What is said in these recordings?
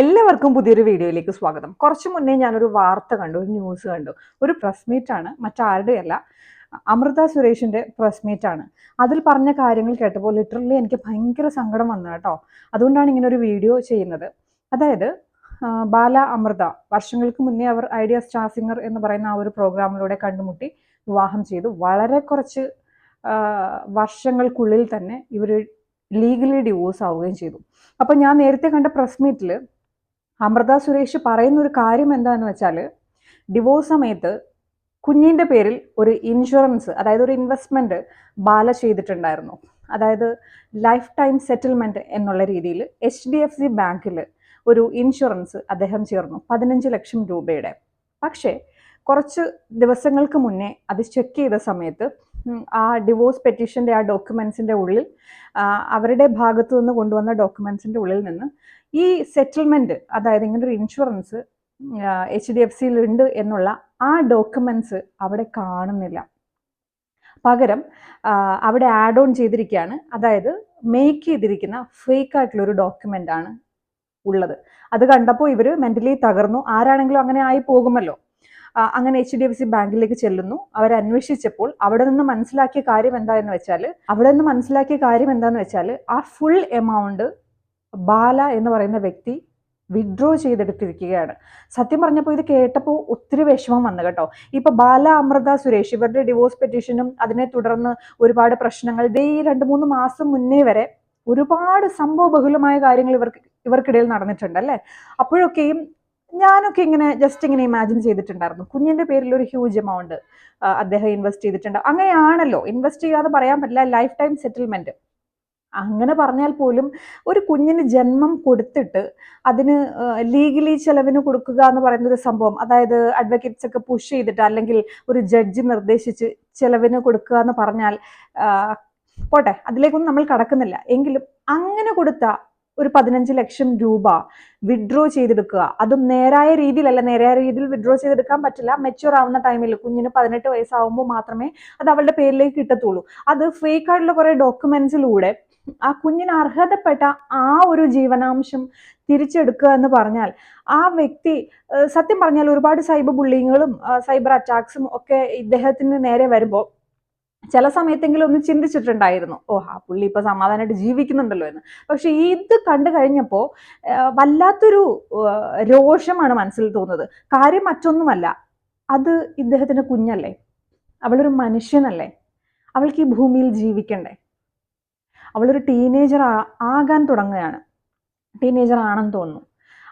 എല്ലാവർക്കും പുതിയൊരു വീഡിയോയിലേക്ക് സ്വാഗതം. കുറച്ച് മുന്നേ ഞാനൊരു വാർത്ത കണ്ടു ഒരു ന്യൂസ് കണ്ടു. ഒരു പ്രസ് മീറ്റ് ആണ് മറ്റാരുടെയല്ല അമൃത സുരേഷിന്റെ പ്രസ് മീറ്റ് ആണ്. അതിൽ പറഞ്ഞ കാര്യങ്ങൾ കേട്ടപ്പോൾ ലിറ്ററലി എനിക്ക് ഭയങ്കര സങ്കടം വന്നു കേട്ടോ. അതുകൊണ്ടാണ് ഇങ്ങനെ ഒരു വീഡിയോ ചെയ്യുന്നത്. അതായത് ബാല അമൃത വർഷങ്ങൾക്ക് മുന്നേ അവർ ഐഡിയ സ്റ്റാർ സിംഗർ എന്ന് പറയുന്ന ആ ഒരു പ്രോഗ്രാമിലൂടെ കണ്ടുമുട്ടി വിവാഹം ചെയ്തു. വളരെ കുറച്ച് വർഷങ്ങൾക്കുള്ളിൽ തന്നെ ഇവർ ലീഗലി ഡിവോഴ്സ് ആവുകയും ചെയ്തു. അപ്പോൾ ഞാൻ നേരത്തെ കണ്ട പ്രസ് മീറ്റിൽ അമൃത സുരേഷ് പറയുന്ന ഒരു കാര്യം എന്താണെന്ന് വെച്ചാൽ ഡിവോഴ്സ് സമയത്ത് കുഞ്ഞിന്റെ പേരിൽ ഒരു ഇൻഷുറൻസ് അതായത് ഒരു ഇൻവെസ്റ്റ്മെന്റ് ബാല ചെയ്തിട്ടുണ്ടായിരുന്നു. അതായത് ലൈഫ് ടൈം സെറ്റിൽമെന്റ് എന്നുള്ള രീതിയിൽ എച്ച് ഡി എഫ് സി ബാങ്കിൽ ഒരു ഇൻഷുറൻസ് അദ്ദേഹം ചേർന്നു പതിനഞ്ച് ലക്ഷം രൂപയുടെ. പക്ഷേ കുറച്ച് ദിവസങ്ങൾക്ക് മുന്നേ അത് ചെക്ക് ചെയ്ത സമയത്ത് ആ ഡിവോഴ്സ് പെറ്റീഷന്റെ ആ ഡോക്യുമെൻസിന്റെ ഉള്ളിൽ അവരുടെ ഭാഗത്തു നിന്ന് കൊണ്ടുവന്ന ഡോക്യുമെൻസിന്റെ ഉള്ളിൽ നിന്ന് ഈ സെറ്റിൽമെന്റ് അതായത് ഇങ്ങനെ ഒരു ഇൻഷുറൻസ് എച്ച് ഡി എഫ് സിയിൽ ഉണ്ട് എന്നുള്ള ആ ഡോക്യുമെൻസ് അവിടെ കാണുന്നില്ല. പകരം അവിടെ ആഡ് ഓൺ ചെയ്തിരിക്കുകയാണ്. അതായത് മേക്ക് ചെയ്തിരിക്കുന്ന ഫേക്ക് ആയിട്ടുള്ള ഒരു ഡോക്യുമെന്റ് ആണ് ഉള്ളത്. അത് കണ്ടപ്പോൾ ഇവർ മെന്റലി തകർന്നു. ആരാണെങ്കിലും അങ്ങനെ ആയി പോകുമല്ലോ. അങ്ങനെ എച്ച് ഡി എഫ് സി ബാങ്കിലേക്ക് ചെല്ലുന്നു. അവരന്വേഷിച്ചപ്പോൾ അവിടെ നിന്ന് മനസ്സിലാക്കിയ കാര്യം എന്താന്ന് വെച്ചാൽ അവിടെ നിന്ന് മനസ്സിലാക്കിയ കാര്യം എന്താന്ന് വെച്ചാൽ ആ ഫുൾ എമൗണ്ട് ബാല എന്ന് പറയുന്ന വ്യക്തി വിഡ്രോ ചെയ്തെടുത്തിരിക്കുകയാണ്. സത്യം പറഞ്ഞപ്പോൾ ഇത് കേട്ടപ്പോൾ ഒത്തിരി വിഷമം വന്നു കേട്ടോ. ഇപ്പൊ ബാല അമൃത സുരേഷ് ഇവരുടെ ഡിവോഴ്സ് പെറ്റീഷനും അതിനെ തുടർന്ന് ഒരുപാട് പ്രശ്നങ്ങൾ. ദേ ഈ രണ്ട് മൂന്ന് മാസം മുന്നേ വരെ ഒരുപാട് സംഭവ ബഹുലമായ കാര്യങ്ങൾ ഇവർക്ക് ഇവർക്കിടയിൽ നടന്നിട്ടുണ്ട് അല്ലേ? അപ്പോഴൊക്കെയും ഞാനൊക്കെ ഇങ്ങനെ ജസ്റ്റ് ഇങ്ങനെ ഇമാജിൻ ചെയ്തിട്ടുണ്ടായിരുന്നു. കുഞ്ഞിന്റെ പേരിൽ ഒരു ഹ്യൂജ് എമൗണ്ട് അദ്ദേഹം ഇൻവെസ്റ്റ് ചെയ്തിട്ടുണ്ട്. അങ്ങനെയാണല്ലോ. ഇൻവെസ്റ്റ് ചെയ്യാതെ പറയാൻ പറ്റില്ല. ലൈഫ് ടൈം സെറ്റിൽമെന്റ് അങ്ങനെ പറഞ്ഞാൽ പോലും ഒരു കുഞ്ഞിന് ജന്മം കൊടുത്തിട്ട് അതിന് ലീഗലി ചെലവിന് കൊടുക്കുക എന്ന് പറയുന്ന ഒരു സംഭവം അതായത് അഡ്വക്കേറ്റ്സ് ഒക്കെ പുഷ് ചെയ്തിട്ട് അല്ലെങ്കിൽ ഒരു ജഡ്ജ് നിർദ്ദേശിച്ച് ചെലവിന് കൊടുക്കുക എന്ന് പറഞ്ഞാൽ പോട്ടെ അതിലേക്കൊന്നും നമ്മൾ കടക്കുന്നില്ല. എങ്കിലും അങ്ങനെ കൊടുത്ത ഒരു പതിനഞ്ച് ലക്ഷം രൂപ വിഡ്രോ ചെയ്തെടുക്കുക. അതും നേരായ രീതിയിലല്ല. നേരായ രീതിയിൽ വിഡ്രോ ചെയ്തെടുക്കാൻ പറ്റില്ല. മെച്യൂർ ആവുന്ന ടൈമിൽ കുഞ്ഞിന് പതിനെട്ട് വയസ്സാവുമ്പോൾ മാത്രമേ അത് അവളുടെ പേരിലേക്ക് കിട്ടത്തുള്ളൂ. അത് ഫേക്ക് ആയിട്ടുള്ള കുറെ ഡോക്യുമെന്റ്സിലൂടെ ആ കുഞ്ഞിന് അർഹതപ്പെട്ട ആ ഒരു ജീവനാംശം തിരിച്ചെടുക്കുക എന്ന് പറഞ്ഞാൽ ആ വ്യക്തി സത്യം പറഞ്ഞാൽ ഒരുപാട് സൈബർ ബുള്ളിങ്ങുകളും സൈബർ അറ്റാക്സും ഒക്കെ ഇദ്ദേഹത്തിന് നേരെ വരുമ്പോൾ ചില സമയത്തെങ്കിലും ഒന്ന് ചിന്തിച്ചിട്ടുണ്ടായിരുന്നു. ഓ ആ പുള്ളി ഇപ്പൊ സമാധാനമായിട്ട് ജീവിക്കുന്നുണ്ടല്ലോ എന്ന്. പക്ഷെ ഇത് കണ്ടു കഴിഞ്ഞപ്പോൾ വല്ലാത്തൊരു രോഷമാണ് മനസ്സിൽ തോന്നുന്നത്. കാര്യം മറ്റൊന്നുമല്ല. അത് ഇദ്ദേഹത്തിന്റെ കുഞ്ഞല്ലേ? അവളൊരു മനുഷ്യനല്ലേ? അവൾക്ക് ഈ ഭൂമിയിൽ ജീവിക്കണ്ടേ? അവളൊരു ടീനേജർ ആകാൻ തുടങ്ങുകയാണ്. ടീനേജർ ആണെന്ന് തോന്നുന്നു.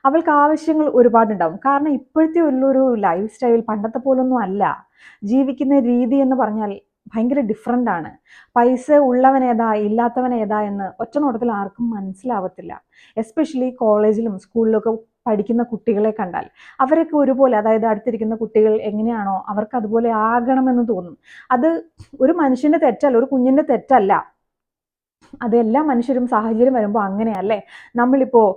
അവൾക്ക് ആവശ്യങ്ങൾ ഒരുപാടുണ്ടാവും. കാരണം ഇപ്പോഴത്തെ ഉള്ളൊരു ലൈഫ് സ്റ്റൈൽ പണ്ടത്തെ പോലൊന്നും അല്ല. ജീവിക്കുന്ന രീതി എന്ന് പറഞ്ഞാൽ ഭയങ്കര ഡിഫറെന്റ് ആണ്. പൈസ ഇല്ലാത്തവൻ ഏതാ എന്ന് ഒറ്റ നോട്ടത്തിൽ ആർക്കും മനസ്സിലാവത്തില്ല. എസ്പെഷ്യലി കോളേജിലും സ്കൂളിലൊക്കെ പഠിക്കുന്ന കുട്ടികളെ കണ്ടാൽ. അവരൊക്കെ ഒരുപോലെ അതായത് അടുത്തിരിക്കുന്ന കുട്ടികൾ എങ്ങനെയാണോ അവർക്ക് അതുപോലെ ആകണമെന്ന് തോന്നും. അത് ഒരു മനുഷ്യന്റെ തെറ്റല്ല ഒരു കുഞ്ഞിന്റെ തെറ്റല്ല. അതെല്ലാ മനുഷ്യരും സാഹചര്യം വരുമ്പോൾ അങ്ങനെയല്ലേ? നമ്മളിപ്പോൾ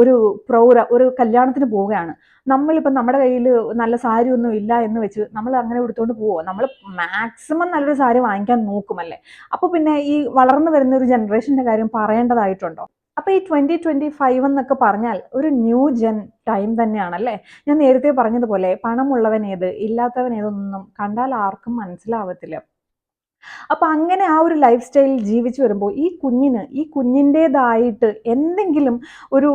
ഒരു പ്രൗര ഒരു കല്യാണത്തിന് പോവുകയാണ്. നമ്മളിപ്പോൾ നമ്മുടെ കയ്യിൽ നല്ല സാരി ഒന്നും ഇല്ല എന്ന് വെച്ച് നമ്മൾ അങ്ങനെ എടുത്തുകൊണ്ട് പോവോ? നമ്മൾ മാക്സിമം നല്ലൊരു സാരി വാങ്ങിക്കാൻ നോക്കുമല്ലേ? അപ്പോൾ പിന്നെ ഈ വളർന്നു വരുന്ന ഒരു ജനറേഷന്റെ കാര്യം പറയേണ്ടതായിട്ടുണ്ടോ? അപ്പോൾ ഈ ട്വന്റി ട്വന്റി ഫൈവ് എന്നൊക്കെ പറഞ്ഞാൽ ഒരു ന്യൂ ജെൻ ടൈം തന്നെയാണല്ലേ? ഞാൻ നേരത്തെ പറഞ്ഞതുപോലെ ഇല്ലാത്തവൻ ഏതൊന്നും കണ്ടാൽ ആർക്കും മനസ്സിലാവത്തില്ല. അപ്പൊ അങ്ങനെ ആ ഒരു ലൈഫ് സ്റ്റൈൽ ജീവിച്ചു വരുമ്പോൾ ഈ കുഞ്ഞിന് ഈ കുഞ്ഞിന്റേതായിട്ട് എന്തെങ്കിലും ഒരു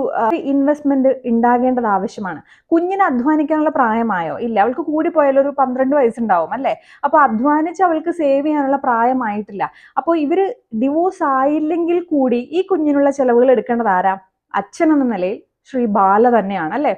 ഇൻവെസ്റ്റ്മെന്റ് ഉണ്ടാകേണ്ടത് ആവശ്യമാണ്. കുഞ്ഞിന് അധ്വാനിക്കാനുള്ള പ്രായമായോ? ഇല്ല അവൾക്ക് കൂടി പോയാലും ഒരു പന്ത്രണ്ട് വയസ്സുണ്ടാവും അല്ലേ? അപ്പോൾ അധ്വാനിച്ച് അവൾക്ക് സേവ് ചെയ്യാനുള്ള പ്രായമായിട്ടില്ല. അപ്പോൾ ഇവർ ഡിവോഴ്സ് ആയില്ലെങ്കിൽ കൂടി ഈ കുഞ്ഞിനുള്ള ചിലവുകൾ എടുക്കേണ്ടത് ആരാ? അച്ഛൻ എന്ന നിലയിൽ ശ്രീ ബാല തന്നെയാണ് അല്ലേ?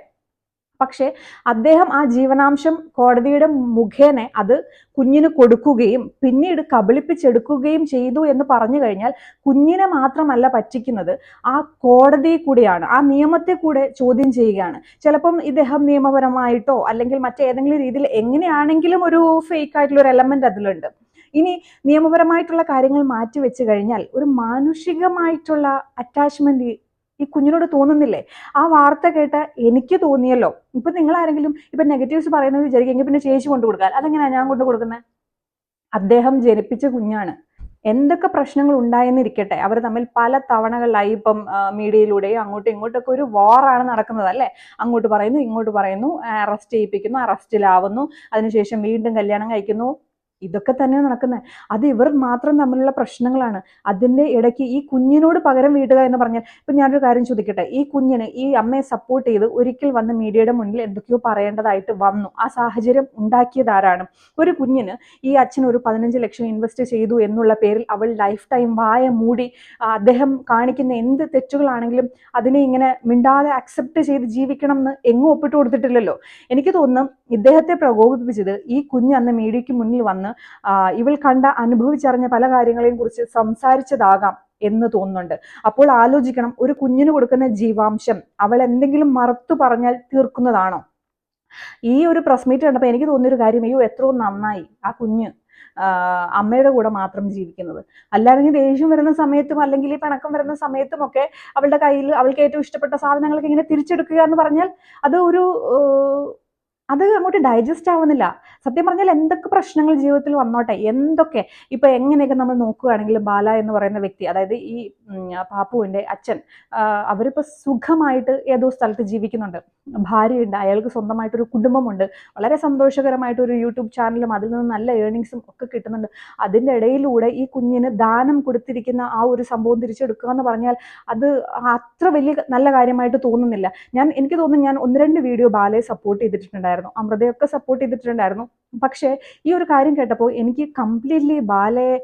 പക്ഷേ അദ്ദേഹം ആ ജീവനാംശം കോടതിയുടെ മുഖേന അത് കുഞ്ഞിന് കൊടുക്കുകയും പിന്നീട് കബളിപ്പിച്ചെടുക്കുകയും ചെയ്തു എന്ന് പറഞ്ഞു കഴിഞ്ഞാൽ കുഞ്ഞിനെ മാത്രമല്ല പറ്റിക്കുന്നത്. ആ കോടതിയെ കൂടിയാണ്. ആ നിയമത്തെ കൂടെ ചോദ്യം ചെയ്യുകയാണ്. ചിലപ്പം ഇദ്ദേഹം നിയമപരമായിട്ടോ അല്ലെങ്കിൽ മറ്റേതെങ്കിലും രീതിയിൽ എങ്ങനെയാണെങ്കിലും ഒരു ഫേക്ക് ആയിട്ടുള്ള ഒരു എലമെന്റ് അതിലുണ്ട്. ഇനി നിയമപരമായിട്ടുള്ള കാര്യങ്ങൾ മാറ്റി വെച്ച് കഴിഞ്ഞാൽ ഒരു മാനുഷികമായിട്ടുള്ള അറ്റാച്ച്മെന്റ് ഈ കുഞ്ഞിനോട് തോന്നുന്നില്ലേ? ആ വാർത്ത കേട്ട് എനിക്ക് തോന്നിയല്ലോ. ഇപ്പൊ നിങ്ങൾ ആരെങ്കിലും ഇപ്പൊ നെഗറ്റീവ്സ് പറയുന്നത് വിചാരിക്കും എങ്കിൽ പിന്നെ ചേച്ചി കൊണ്ടു കൊടുക്കാൻ അതെങ്ങനെയാ ഞാൻ കൊണ്ടു കൊടുക്കുന്നത് അദ്ദേഹം ജനിപ്പിച്ച കുഞ്ഞാണ്. എന്തൊക്കെ പ്രശ്നങ്ങൾ ഉണ്ടായെന്നിരിക്കട്ടെ. അവർ തമ്മിൽ പല തവണകളിലായി ഇപ്പം മീഡിയയിലൂടെയും അങ്ങോട്ടും ഇങ്ങോട്ടൊക്കെ ഒരു വാറാണ് നടക്കുന്നത് അല്ലേ? അങ്ങോട്ട് പറയുന്നു ഇങ്ങോട്ട് പറയുന്നു അറസ്റ്റ് ചെയ്യിപ്പിക്കുന്നു അറസ്റ്റിലാവുന്നു അതിനുശേഷം വീണ്ടും കല്യാണം കഴിക്കുന്നു. ഇതൊക്കെ തന്നെ നടക്കുന്നത് അത് ഇവർ മാത്രം തമ്മിലുള്ള പ്രശ്നങ്ങളാണ്. അതിന്റെ ഇടയ്ക്ക് ഈ കുഞ്ഞിനോട് പകരം വീട്ടുക എന്ന് പറഞ്ഞാൽ ഇപ്പം ഞാനൊരു കാര്യം ചോദിക്കട്ടെ. ഈ കുഞ്ഞിന് ഈ അമ്മയെ സപ്പോർട്ട് ചെയ്ത് ഒരിക്കൽ വന്ന് മീഡിയയുടെ മുന്നിൽ എന്തൊക്കെയോ പറയേണ്ടതായിട്ട് വന്നു. ആ സാഹചര്യം ഉണ്ടാക്കിയത് ആരാണ്? ഒരു കുഞ്ഞിന് ഈ അച്ഛൻ ഒരു പതിനഞ്ച് ലക്ഷം ഇൻവെസ്റ്റ് ചെയ്തു എന്നുള്ള പേരിൽ അവൾ ലൈഫ് ടൈം വായ മൂടി അദ്ദേഹം കാണിക്കുന്ന എന്ത് തെറ്റുകളാണെങ്കിലും അതിനെ ഇങ്ങനെ മിണ്ടാതെ അക്സെപ്റ്റ് ചെയ്ത് ജീവിക്കണം എന്ന് എങ്ങും ഒപ്പിട്ട് കൊടുത്തിട്ടില്ലല്ലോ. എനിക്ക് തോന്നുന്നു ഇദ്ദേഹത്തെ പ്രകോപിപ്പിച്ചത് ഈ കുഞ്ഞ് അന്ന് മീഡിയയ്ക്ക് മുന്നിൽ വന്ന് ഇവൾ കണ്ട അനുഭവിച്ചറിഞ്ഞ പല കാര്യങ്ങളെയും കുറിച്ച് സംസാരിച്ചതാകാം എന്ന് തോന്നുന്നുണ്ട്. അപ്പോൾ ആലോചിക്കണം ഒരു കുഞ്ഞിന് കൊടുക്കുന്ന ജീവാംശം അവൾ എന്തെങ്കിലും മറത്തു പറഞ്ഞാൽ തീർക്കുന്നതാണോ? ഈ ഒരു പ്രസ് മീറ്റ് കണ്ടപ്പോൾ എനിക്ക് തോന്നിയൊരു കാര്യം അയ്യോ എത്രയോ നന്നായി ആ കുഞ്ഞ് അമ്മയുടെ കൂടെ മാത്രം ജീവിക്കുന്നത്. അല്ലാതെങ്കിൽ ദേഷ്യം വരുന്ന സമയത്തും അല്ലെങ്കിൽ ഈ പിണക്കം വരുന്ന സമയത്തും ഒക്കെ അവളുടെ കയ്യിൽ അവൾക്ക് ഏറ്റവും ഇഷ്ടപ്പെട്ട സാധനങ്ങളൊക്കെ ഇങ്ങനെ തിരിച്ചെടുക്കുക എന്ന് പറഞ്ഞാൽ അത് ഒരു അത് അങ്ങോട്ട് ഡൈജസ്റ്റ് ആവുന്നില്ല. സത്യം പറഞ്ഞാൽ എന്തൊക്കെ പ്രശ്നങ്ങൾ ജീവിതത്തിൽ വന്നോട്ടെ? എന്തൊക്കെ? ഇപ്പൊ എങ്ങനെയൊക്കെ നമ്മൾ നോക്കുകയാണെങ്കിൽ ബാല എന്ന് പറയുന്ന വ്യക്തി അതായത് ഈ പാപ്പുവിന്റെ അച്ഛൻ അവരിപ്പോ സുഖമായിട്ട് ഏതോ സ്ഥലത്ത് ജീവിക്കുന്നുണ്ട്. ഭാര്യയുണ്ട് അയാൾക്ക് സ്വന്തമായിട്ടൊരു കുടുംബമുണ്ട്. വളരെ സന്തോഷകരമായിട്ട് ഒരു യൂട്യൂബ് ചാനലും അതിൽ നിന്ന് നല്ല ഏണിങ്സും ഒക്കെ കിട്ടുന്നുണ്ട്. അതിന്റെ ഇടയിലൂടെ ഈ കുഞ്ഞിന് ദാനം കൊടുത്തിരിക്കുന്ന ആ ഒരു സംഭവം തിരിച്ചെടുക്കുക എന്ന് പറഞ്ഞാൽ അത് അത്ര വലിയ നല്ല കാര്യമായിട്ട് തോന്നുന്നില്ല. ഞാൻ എനിക്ക് തോന്നുന്നു ഞാൻ ഒന്ന് രണ്ട് വീഡിയോ ബാലയെ സപ്പോർട്ട് ചെയ്തിട്ടുണ്ടായിരുന്നു. അമൃതയൊക്കെ സപ്പോർട്ട് ചെയ്തിട്ടുണ്ടായിരുന്നു. പക്ഷേ ഈ ഒരു കാര്യം കേട്ടപ്പോൾ എനിക്ക് കംപ്ലീറ്റ്ലി ബാലയെ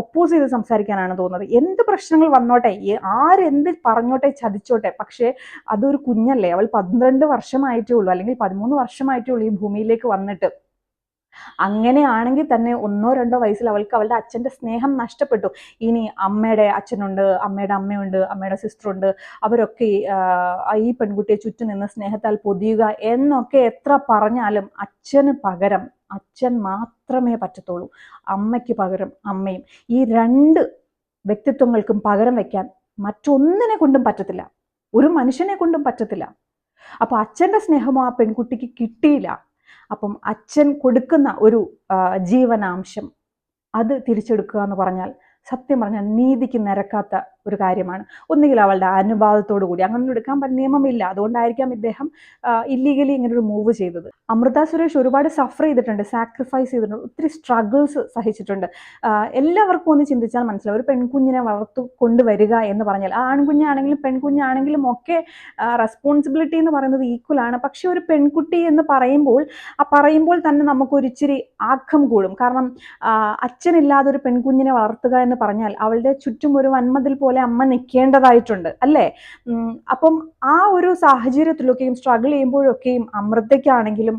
ഒപ്പോസ് ചെയ്ത് സംസാരിക്കാനാണ് തോന്നുന്നത്. എന്ത് പ്രശ്നങ്ങൾ വന്നോട്ടെ ആരെന്ത് പറഞ്ഞോട്ടെ ചതിച്ചോട്ടെ പക്ഷേ അതൊരു കുഞ്ഞല്ലേ. അവൾ പന്ത്രണ്ട് വർഷമായിട്ടേ ഉള്ളൂ. അല്ലെങ്കിൽ പതിമൂന്ന് വർഷമായിട്ടേ ഉള്ളൂ ഈ ഭൂമിയിലേക്ക് വന്നിട്ട്. അങ്ങനെയാണെങ്കിൽ തന്നെ ഒന്നോ രണ്ടോ വയസ്സിൽ അവൾക്ക് അവളുടെ അച്ഛന്റെ സ്നേഹം നഷ്ടപ്പെട്ടു. ഇനി അമ്മയുടെ അച്ഛനുണ്ട് അമ്മയുടെ അമ്മയുണ്ട് അമ്മയുടെ സിസ്റ്ററുണ്ട്. അവരൊക്കെ ഈ പെൺകുട്ടിയെ ചുറ്റും നിന്ന് സ്നേഹത്താൽ പൊതിയുക എന്നൊക്കെ എത്ര പറഞ്ഞാലും അച്ഛന് പകരം അച്ഛൻ മാത്രമേ പറ്റത്തുള്ളൂ. അമ്മയ്ക്ക് പകരം അമ്മയും. ഈ രണ്ട് വ്യക്തിത്വങ്ങൾക്കും പകരം വയ്ക്കാൻ മറ്റൊന്നിനെ കൊണ്ടും പറ്റത്തില്ല. ഒരു മനുഷ്യനെ കൊണ്ടും പറ്റത്തില്ല. അപ്പോൾ അച്ഛന്റെ സ്നേഹമോ ആ പെൺകുട്ടിക്ക് കിട്ടിയില്ല. അപ്പം അച്ഛൻ കൊടുക്കുന്ന ഒരു ജീവനാംശം അത് തിരിച്ചെടുക്കുക എന്ന് പറഞ്ഞാൽ സത്യം പറഞ്ഞാൽ നീതിക്ക് നിരക്കാത്ത ഒരു കാര്യമാണ്. ഒന്നുകിൽ അവളുടെ അനുവാദത്തോടു കൂടി അങ്ങനെ എടുക്കാൻ നിയമമില്ല. അതുകൊണ്ടായിരിക്കാം ഇദ്ദേഹം ഇല്ലീഗലി ഇങ്ങനെ ഒരു മൂവ് ചെയ്തത്. അമൃത സുരേഷ് ഒരുപാട് സഫർ ചെയ്തിട്ടുണ്ട് സാക്രിഫൈസ് ചെയ്തിട്ടുണ്ട് ഒത്തിരി സ്ട്രഗിൾസ് സഹിച്ചിട്ടുണ്ട്. എല്ലാവർക്കും ഒന്ന് ചിന്തിച്ചാൽ മനസ്സിലാവും ഒരു പെൺകുഞ്ഞിനെ വളർത്തു കൊണ്ടുവരിക എന്ന് പറഞ്ഞാൽ ആ ആൺകുഞ്ഞാണെങ്കിലും പെൺകുഞ്ഞാണെങ്കിലും ഒക്കെ റെസ്പോൺസിബിലിറ്റി എന്ന് പറയുന്നത് ഈക്വൽ ആണ്. പക്ഷെ ഒരു പെൺകുട്ടി എന്ന് പറയുമ്പോൾ ആ പറയുമ്പോൾ തന്നെ നമുക്കൊരിച്ചിരി ആക്കം കൂടും. കാരണം അച്ഛനില്ലാതെ ഒരു പെൺകുഞ്ഞിനെ വളർത്തുക എന്ന് പറഞ്ഞാൽ അവളുടെ ചുറ്റും ഒരു വന്മതിൽ പോലെ അമ്മ നിൽക്കേണ്ടതായിട്ടുണ്ട് അല്ലേ? അപ്പം ആ ഒരു സാഹചര്യത്തിലൊക്കെയും സ്ട്രഗിൾ ചെയ്യുമ്പോഴൊക്കെയും അമൃതയ്ക്കാണെങ്കിലും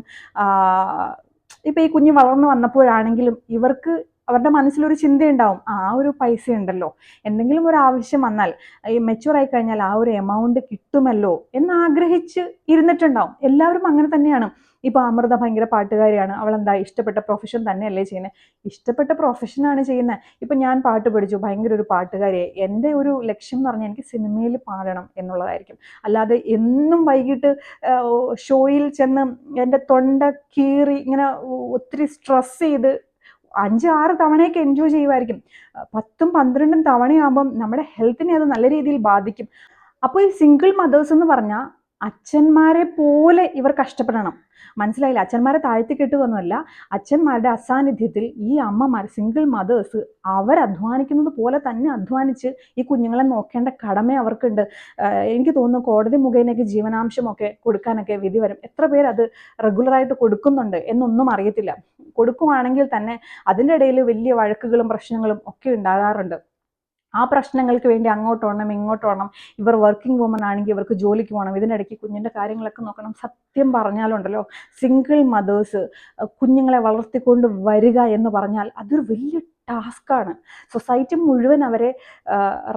ഇപ്പൊ ഈ കുഞ്ഞ് വളർന്നു വന്നപ്പോഴാണെങ്കിലും ഇവർക്ക് അവരുടെ മനസ്സിലൊരു ചിന്തയുണ്ടാവും ആ ഒരു പൈസ ഉണ്ടല്ലോ എന്തെങ്കിലും ഒരു ആവശ്യം വന്നാൽ ഈ മെച്ചൂർ ആയി കഴിഞ്ഞാൽ ആ ഒരു എമൗണ്ട് കിട്ടുമല്ലോ എന്ന് ആഗ്രഹിച്ച് ഇരുന്നിട്ടുണ്ടാവും. എല്ലാവരും അങ്ങനെ തന്നെയാണ്. ഇപ്പോൾ അമൃത ഭയങ്കര പാട്ടുകാരിയാണ്. അവൾ എന്താ ഇഷ്ടപ്പെട്ട പ്രൊഫഷൻ തന്നെയല്ലേ ചെയ്യുന്നത് ഇഷ്ടപ്പെട്ട പ്രൊഫഷനാണ് ചെയ്യുന്നത് ഇപ്പം ഞാൻ പാട്ട് പഠിച്ചു. ഭയങ്കര ഒരു പാട്ടുകാരിയെ എന്റെ ഒരു ലക്ഷ്യം എന്ന് പറഞ്ഞാൽ എനിക്ക് സിനിമയിൽ പാടണം എന്നുള്ളതായിരിക്കും. അല്ലാതെ എന്നും വൈകിട്ട് ഷോയിൽ ചെന്ന് എന്റെ തൊണ്ട കീറി ഇങ്ങനെ ഒത്തിരി സ്ട്രെസ് ചെയ്ത് അഞ്ച് ആറ് തവണയൊക്കെ എൻജോയ് ചെയ്യുമായിരിക്കും പത്തും പന്ത്രണ്ടും തവണയാകുമ്പം നമ്മുടെ ഹെൽത്തിനെ അത് നല്ല രീതിയിൽ ബാധിക്കും. അപ്പോൾ ഈ സിംഗിൾ മദേഴ്സ് എന്ന് പറഞ്ഞാൽ അച്ഛന്മാരെ പോലെ ഇവർ കഷ്ടപ്പെടണം. മനസ്സിലായില്ല? അച്ഛന്മാരെ താഴ്ത്തി കെട്ടുകയൊന്നുമല്ല അച്ഛന്മാരുടെ അസാന്നിധ്യത്തിൽ ഈ അമ്മമാർ സിംഗിൾ മദേഴ്സ് അവർ അധ്വാനിക്കുന്നത് പോലെ തന്നെ അധ്വാനിച്ച് ഈ കുഞ്ഞുങ്ങളെ നോക്കേണ്ട കടമ അവർക്കുണ്ട്. എനിക്ക് തോന്നുന്നു കോടതി മുഖേനയ്ക്ക് ജീവനാംശമൊക്കെ കൊടുക്കാനൊക്കെ വിധി വരും. എത്ര പേർ അത് റെഗുലറായിട്ട് കൊടുക്കുന്നുണ്ട് എന്നൊന്നും അറിയത്തില്ല. കൊടുക്കുവാണെങ്കിൽ തന്നെ അതിന്റെ ഇടയിൽ വലിയ വഴക്കുകളും പ്രശ്നങ്ങളും ഒക്കെ ഉണ്ടാകാറുണ്ട്. ആ പ്രശ്നങ്ങൾക്ക് വേണ്ടി അങ്ങോട്ട് ഓണം ഇങ്ങോട്ട് ഓണം ഇവർ വർക്കിംഗ് വുമൺ ആണെങ്കിൽ ഇവർക്ക് ജോലിക്ക് പോകണം. ഇതിനിടയ്ക്ക് കുഞ്ഞിന്റെ കാര്യങ്ങളൊക്കെ നോക്കണം. സത്യം പറഞ്ഞാലുണ്ടല്ലോ സിംഗിൾ മദേഴ്സ് കുഞ്ഞുങ്ങളെ വളർത്തിക്കൊണ്ട് വരിക എന്ന് പറഞ്ഞാൽ അതൊരു വലിയ ടാസ്ക്കാണ്. സൊസൈറ്റി മുഴുവൻ അവരെ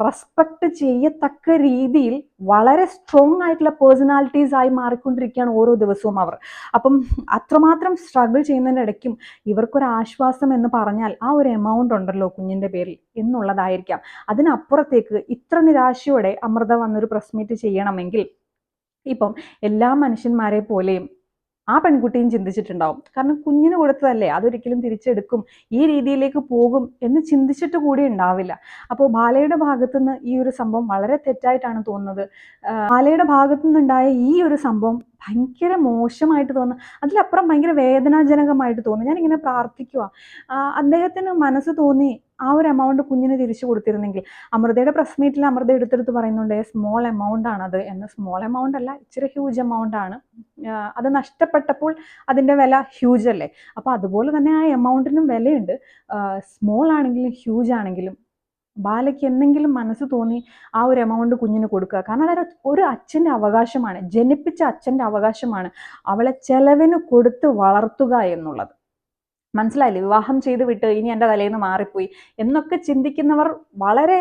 റെസ്പെക്ട് ചെയ്യത്തക്ക രീതിയിൽ വളരെ സ്ട്രോങ് ആയിട്ടുള്ള പേഴ്സണാലിറ്റീസ് ആയി മാറിക്കൊണ്ടിരിക്കുകയാണ് ഓരോ ദിവസവും അവർ. അപ്പം അത്രമാത്രം സ്ട്രഗിൾ ചെയ്യുന്നതിനിടയ്ക്കും ഇവർക്കൊരു ആശ്വാസം എന്ന് പറഞ്ഞാൽ ആ ഒരു എമൗണ്ട് ഉണ്ടല്ലോ കുഞ്ഞിന്റെ പേരിൽ എന്നുള്ളതായിരിക്കാം. അതിനപ്പുറത്തേക്ക് ഇത്ര നിരാശയോടെ അമൃത വന്നൊരു പ്രസ് മീറ്റ് ചെയ്യണമെങ്കിൽ ഇപ്പം എല്ലാ മനുഷ്യന്മാരെ പോലെയും ആ പെൺകുട്ടിയും ചിന്തിച്ചിട്ടുണ്ടാവും. കാരണം കുഞ്ഞിന് കൊടുത്തതല്ലേ? അതൊരിക്കലും തിരിച്ചെടുക്കും. ഈ രീതിയിലേക്ക് പോകും എന്ന് ചിന്തിച്ചിട്ട് കൂടി ഉണ്ടാവില്ല. അപ്പോൾ ബാലയുടെ ഭാഗത്തുനിന്ന് ഈ ഒരു സംഭവം വളരെ തെറ്റായിട്ടാണ് തോന്നുന്നത്. ബാലയുടെ ഭാഗത്തു നിന്നുണ്ടായ ഈ ഒരു സംഭവം ഭയങ്കര മോശമായിട്ട് തോന്നുന്നു. അതിലപ്പുറം ഭയങ്കര വേദനാജനകമായിട്ട് തോന്നുന്നു. ഞാനിങ്ങനെ പ്രാർത്ഥിക്കുക അദ്ദേഹത്തിന് മനസ്സ് തോന്നി ആ ഒരു എമൗണ്ട് കുഞ്ഞിന് തിരിച്ചു കൊടുത്തിരുന്നെങ്കിൽ അമൃതയുടെ പ്രസ് മീറ്റിൽ അമൃത എടുത്തെടുത്ത് പറയുന്നുണ്ട് സ്മോൾ എമൗണ്ട് ആണത്. എന്ന് സ്മോൾ എമൗണ്ട് അല്ല ഇച്ചിരി ഹ്യൂജ് എമൗണ്ട് ആണ്. അത് നഷ്ടപ്പെട്ടപ്പോൾ അതിന്റെ വില ഹ്യൂജ് അല്ലേ? അപ്പോൾ അതുപോലെ തന്നെ ആ എമൗണ്ടിനും വിലയുണ്ട്. സ്മോൾ ആണെങ്കിലും ഹ്യൂജ് ആണെങ്കിലും ബാലയ്ക്ക് എന്തെങ്കിലും മനസ്സ് തോന്നി ആ ഒരു എമൗണ്ട് കുഞ്ഞിന് കൊടുക്കുക. കാരണം അതൊരു ഒരു അച്ഛന്റെ അവകാശമാണ് ജനിപ്പിച്ച അച്ഛന്റെ അവകാശമാണ് അവളെ ചെലവിന് കൊടുത്ത് വളർത്തുക എന്നുള്ളത്. മനസ്സിലായില്ലേ? വിവാഹം ചെയ്ത് വിട്ട് ഇനി എന്റെ തലയിൽ നിന്ന് മാറിപ്പോയി എന്നൊക്കെ ചിന്തിക്കുന്നവർ വളരെ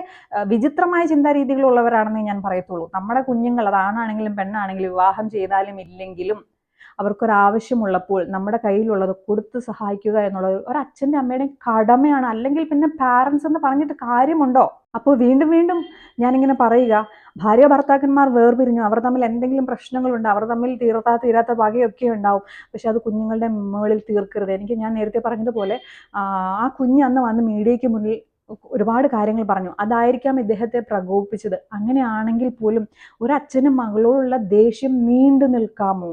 വിചിത്രമായ ചിന്താരീതികളുള്ളവരാണെന്ന് ഞാൻ പറയത്തുള്ളൂ. നമ്മുടെ കുഞ്ഞുങ്ങൾ അതാണാണെങ്കിലും പെണ്ണാണെങ്കിലും വിവാഹം ചെയ്താലും ഇല്ലെങ്കിലും അവർക്കൊരാവശ്യമുള്ളപ്പോൾ നമ്മുടെ കയ്യിലുള്ളത് കൊടുത്ത് സഹായിക്കുക എന്നുള്ളത് ഒരു അച്ഛന്റെ അമ്മയുടെയും കടമയാണ്. അല്ലെങ്കിൽ പിന്നെ പാരൻസ് എന്ന് പറഞ്ഞിട്ട് കാര്യമുണ്ടോ? അപ്പോൾ വീണ്ടും വീണ്ടും ഞാനിങ്ങനെ പറയുക ഭാര്യ ഭർത്താക്കന്മാർ വേർപിരിഞ്ഞു. അവർ തമ്മിൽ എന്തെങ്കിലും പ്രശ്നങ്ങളുണ്ട് അവർ തമ്മിൽ തീർത്താ തീരാത്ത വകയൊക്കെ ഉണ്ടാവും. പക്ഷെ അത് കുഞ്ഞുങ്ങളുടെ മുകളിൽ തീർക്കരുത്. എനിക്ക് ഞാൻ നേരത്തെ പറഞ്ഞതുപോലെ ആ കുഞ്ഞ് അന്ന് വന്ന് മീഡിയയ്ക്ക് മുന്നിൽ ഒരുപാട് കാര്യങ്ങൾ പറഞ്ഞു. അതായിരിക്കാം ഇദ്ദേഹത്തെ പ്രകോപിപ്പിച്ചത്. അങ്ങനെയാണെങ്കിൽ പോലും ഒരു അച്ഛനും മകളോടുള്ള ദേഷ്യം നീണ്ടു നിൽക്കാമോ?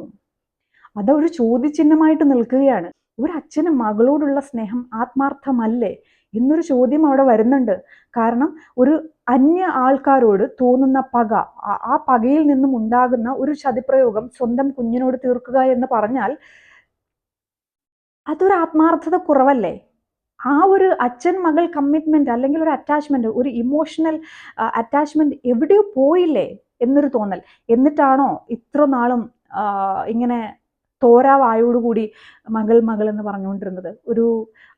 അതൊരു ചോദ്യചിഹ്നമായിട്ട് നിൽക്കുകയാണ്. ഒരു അച്ഛനും മകളോടുള്ള സ്നേഹം ആത്മാർത്ഥമല്ലേ? എന്നൊരു ചോദ്യം അവിടെ വരുന്നുണ്ട്. കാരണം ഒരു അന്യ ആൾക്കാരോട് തോന്നുന്ന പക ആ പകയിൽ നിന്നും ഉണ്ടാകുന്ന ഒരു ചതിപ്രയോഗം സ്വന്തം കുഞ്ഞിനോട് തീർക്കുക എന്ന് പറഞ്ഞാൽ അതൊരു ആത്മാർത്ഥത കുറവല്ലേ? ആ ഒരു അച്ഛൻ മകൾ കമ്മിറ്റ്മെന്റ് അല്ലെങ്കിൽ ഒരു അറ്റാച്ച്മെന്റ് ഒരു ഇമോഷണൽ അറ്റാച്ച്മെന്റ് എവിടെയോ പോയില്ലേ എന്നൊരു തോന്നൽ. എന്നിട്ടാണോ ഇത്ര നാളും ഇങ്ങനെ തോരാവായോടുകൂടി മകൾ മകൾ എന്ന് പറഞ്ഞുകൊണ്ടിരുന്നത്. ഒരു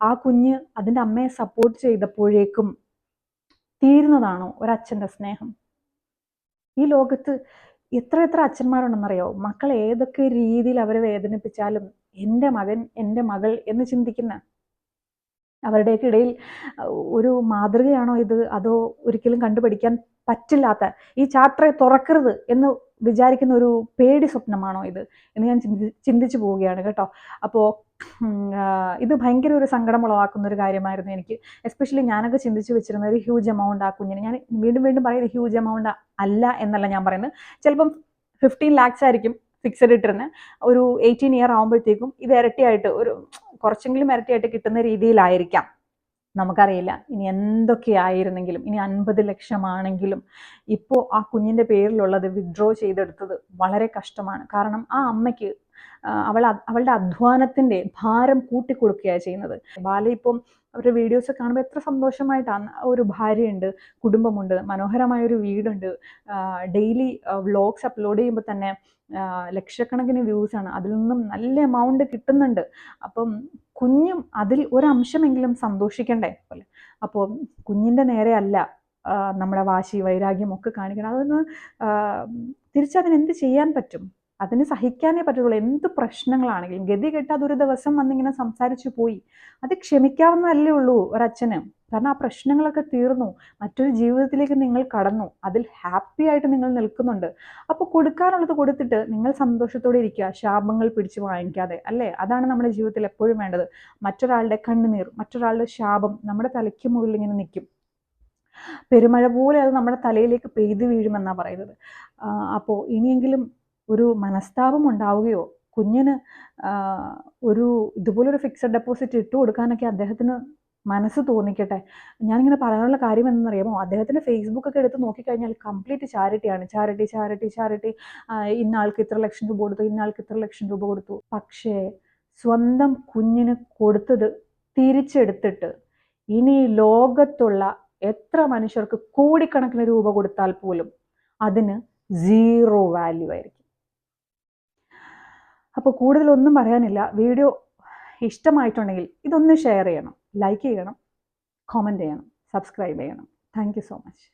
ആ കുഞ്ഞ് അതിന്റെ അമ്മയെ സപ്പോർട്ട് ചെയ്തപ്പോഴേക്കും തീരുന്നതാണോ ഒരച്ഛന്റെ സ്നേഹം? ഈ ലോകത്ത് എത്ര എത്ര അച്ഛന്മാരുണ്ടെന്നറിയോ? മക്കൾ ഏതൊക്കെ രീതിയിൽ അവരെ വേദനിപ്പിച്ചാലും എന്റെ മകൻ എന്റെ മകൾ എന്ന് ചിന്തിക്കുന്ന അവരുടെയൊക്കെ ഇടയിൽ ഒരു മാതൃകയാണോ ഇത്? അതോ ഒരിക്കലും കണ്ടുപിടിക്കാൻ പറ്റില്ലാത്ത ഈ ചാപ്റ്ററെ തുറക്കരുത് എന്ന് വിചാരിക്കുന്ന ഒരു പേടി സ്വപ്നമാണോ ഇത് എന്ന് ഞാൻ ചിന്തി ചിന്തിച്ചു പോവുകയാണ് കേട്ടോ. അപ്പോൾ ഇത് ഭയങ്കര ഒരു സങ്കടം ഉളവാക്കുന്ന ഒരു കാര്യമായിരുന്നു എനിക്ക്. എസ്പെഷ്യലി ഞാനൊക്കെ ചിന്തിച്ചു വെച്ചിരുന്ന ഒരു ഹ്യൂജ് എമൗണ്ട് ആ കുഞ്ഞിന്. ഞാൻ വീണ്ടും വീണ്ടും പറയുന്നത് ഹ്യൂജ് എമൗണ്ട് അല്ല എന്നല്ല ഞാൻ പറയുന്നത്. ചിലപ്പം ഫിഫ്റ്റീൻ ലാക്സ് ആയിരിക്കും ഫിക്സഡ് ഇട്ടിരുന്നത് ഒരു എയ്റ്റീൻ ഇയർ ആകുമ്പോഴത്തേക്കും ഇത് ഇരട്ടിയായിട്ട് ഒരു കുറച്ചെങ്കിലും ഇരട്ടിയായിട്ട് കിട്ടുന്ന രീതിയിലായിരിക്കാം. നമുക്കറിയില്ല. ഇനി എന്തൊക്കെയായിരുന്നെങ്കിലും ഇനി അൻപത് ലക്ഷമാണെങ്കിലും ഇപ്പോൾ ആ കുഞ്ഞിന്റെ പേരിലുള്ളത് വിഡ്രോ ചെയ്തെടുത്തത് വളരെ കഷ്ടമാണ്. കാരണം ആ അമ്മയ്ക്ക് അവൾ അവളുടെ അധ്വാനത്തിന്റെ ഭാരം കൂട്ടിക്കൊടുക്കുകയാണ് ചെയ്യുന്നത്. ബാല ഇപ്പം അവരുടെ വീഡിയോസ് കാണുമ്പോൾ എത്ര സന്തോഷമായിട്ടാണ് ഒരു ഭാര്യയുണ്ട് കുടുംബമുണ്ട് മനോഹരമായ ഒരു വീടുണ്ട് ഡെയിലി വ്ളോഗ്സ് അപ്ലോഡ് ചെയ്യുമ്പോൾ തന്നെ ലക്ഷക്കണക്കിന് വ്യൂസ് ആണ്. അതിൽ നിന്നും നല്ല എമൗണ്ട് കിട്ടുന്നുണ്ട്. അപ്പം കുഞ്ഞും അതിൽ ഒരംശമെങ്കിലും സന്തോഷിക്കണ്ടേ? പോലെ. അപ്പോൾ കുഞ്ഞിന്റെ നേരെ അല്ല നമ്മുടെ വാശി വൈരാഗ്യം ഒക്കെ കാണിക്കണം. അതൊന്ന് തിരിച്ചതിനെന്ത് ചെയ്യാൻ പറ്റും? അതിന് സഹിക്കാനേ പറ്റുള്ളൂ എന്ത് പ്രശ്നങ്ങളാണെങ്കിലും. ഗതി കെട്ട് ഒരു ദിവസം വന്നിങ്ങനെ സംസാരിച്ചു പോയി. അത് ക്ഷമിക്കാവുന്നതല്ലേ ഉള്ളൂ ഒരച്ഛന്. കാരണം ആ പ്രശ്നങ്ങളൊക്കെ തീർന്നു. മറ്റൊരു ജീവിതത്തിലേക്ക് നിങ്ങൾ കടന്നു. അതിൽ ഹാപ്പി ആയിട്ട് നിങ്ങൾ നിൽക്കുന്നുണ്ട്. അപ്പോൾ കൊടുക്കാനുള്ളത് കൊടുത്തിട്ട് നിങ്ങൾ സന്തോഷത്തോടെ ഇരിക്കുക. ശാപങ്ങൾ പിടിച്ച് വാങ്ങിക്കാതെ. അല്ലേ? അതാണ് നമ്മുടെ ജീവിതത്തിൽ എപ്പോഴും വേണ്ടത്. മറ്റൊരാളുടെ കണ്ണുനീർ മറ്റൊരാളുടെ ശാപം നമ്മുടെ തലയ്ക്ക് മുകളിൽ ഇങ്ങനെ നിൽക്കും. പെരുമഴ പോലെ അത് നമ്മുടെ തലയിലേക്ക് പെയ്തു വീഴുമെന്നാണ് പറയുന്നത്. അപ്പോൾ ഇനിയെങ്കിലും ഒരു മനസ്താപം ഉണ്ടാവുകയോ കുഞ്ഞിന് ഒരു ഇതുപോലൊരു ഫിക്സഡ് ഡെപ്പോസിറ്റ് ഇട്ട് കൊടുക്കാനൊക്കെ അദ്ദേഹത്തിന് മനസ്സ് തോന്നിക്കട്ടെ. ഞാനിങ്ങനെ പറയാനുള്ള കാര്യം എന്തെന്നറിയാമോ അദ്ദേഹത്തിന്റെ ഫേസ്ബുക്കൊക്കെ എടുത്ത് നോക്കിക്കഴിഞ്ഞാൽ കംപ്ലീറ്റ് ചാരിറ്റിയാണ് ചാരിറ്റി ചാരിറ്റി ചാരിറ്റി ഇന്ന ആൾക്ക് ഇത്ര ലക്ഷം രൂപ കൊടുത്തു ഇന്ന ആൾക്ക് ഇത്ര ലക്ഷം രൂപ കൊടുത്തു. പക്ഷേ സ്വന്തം കുഞ്ഞിന് കൊടുത്തത് തിരിച്ചെടുത്തിട്ട് ഇനി ലോകത്തുള്ള എത്ര മനുഷ്യർക്ക് കോടിക്കണക്കിന് രൂപ കൊടുത്താൽ പോലും അതിന് സീറോ വാല്യൂ ആയിരിക്കും. അപ്പോൾ കൂടുതലൊന്നും പറയാനില്ല. വീഡിയോ ഇഷ്ടമായിട്ടുണ്ടെങ്കിൽ ഇതൊന്ന് ഷെയർ ചെയ്യണം. ലൈക്ക് ചെയ്യണം. കോമന്റ് ചെയ്യണം. സബ്സ്ക്രൈബ് ചെയ്യണം. Thank so much